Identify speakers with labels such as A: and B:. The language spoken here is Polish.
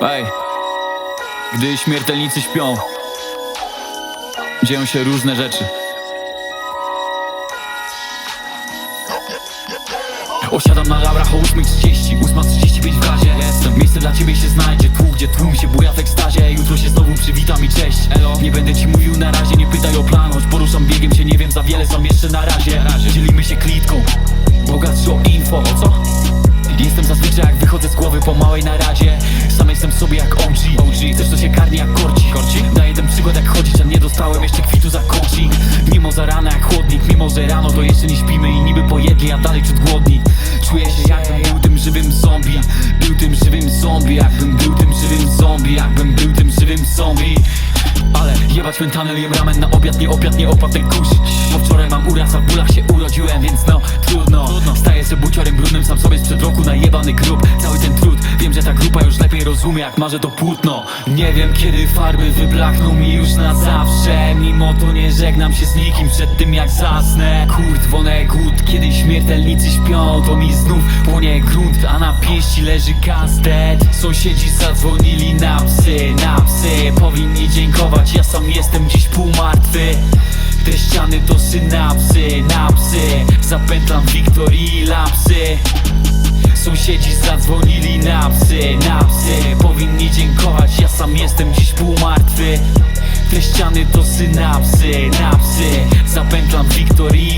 A: Ej, gdy śmiertelnicy śpią, dzieją się różne rzeczy. Osiadam na laurach o 8.30, 8.35 w gazie Jestem, miejsce dla ciebie się znajdzie. Tu, gdzie tłum się buja w ekstazie. Jutro się znowu przywitam i cześć. Elo, nie będę ci mówił na razie Nie pytaj o plan, choć poruszam biegiem się Nie wiem za wiele, sam jeszcze na razie. Dzielimy się klitką. Bogatszy o info, o co? Jestem zazwyczaj jak wychodzę z głowy po małej naradzie jestem sobie jak OG, OG. To się karni jak korci, korci? Daję ten przykład jak chodzić, a nie dostałem jeszcze kwitu za coaching Mimo za rana jak chłodnik, mimo że rano to jeszcze nie śpimy I niby pojedli, a dalej ciut głodni. Czuję się jakbym był tym żywym zombie. Był tym żywym zombie, jakbym był tym żywym zombie Jakbym był tym żywym zombie. Ale jebać mentalny jem ramen na obiad, nie obiad, nie opłat ten kurz Bo wczoraj mam uraz, a bólach się urodziłem, najebany grób Cały ten trud, wiem, że ta grupa już lepiej rozumie jak marzę to płótno. Nie wiem kiedy farby wyblakną mi już na zawsze. Mimo to nie żegnam się z nikim przed tym jak zasnę. Kurt Vonnegut, kiedy śmiertelnicy śpią To mi znów płonie grunt, a na pięści leży kastet Sąsiedzi zadzwonili na psy, na psy. Powinni dziękować, ja sam jestem dziś półmartwy. Te ściany to synapsy, napsy. Zapętlam Wiktorii lapsy Sąsiedzi zadzwonili na psy, na psy. Powinni dziękować, ja sam jestem dziś półmartwy. Te ściany to synapsy, napsy. Zapętlam Wiktorii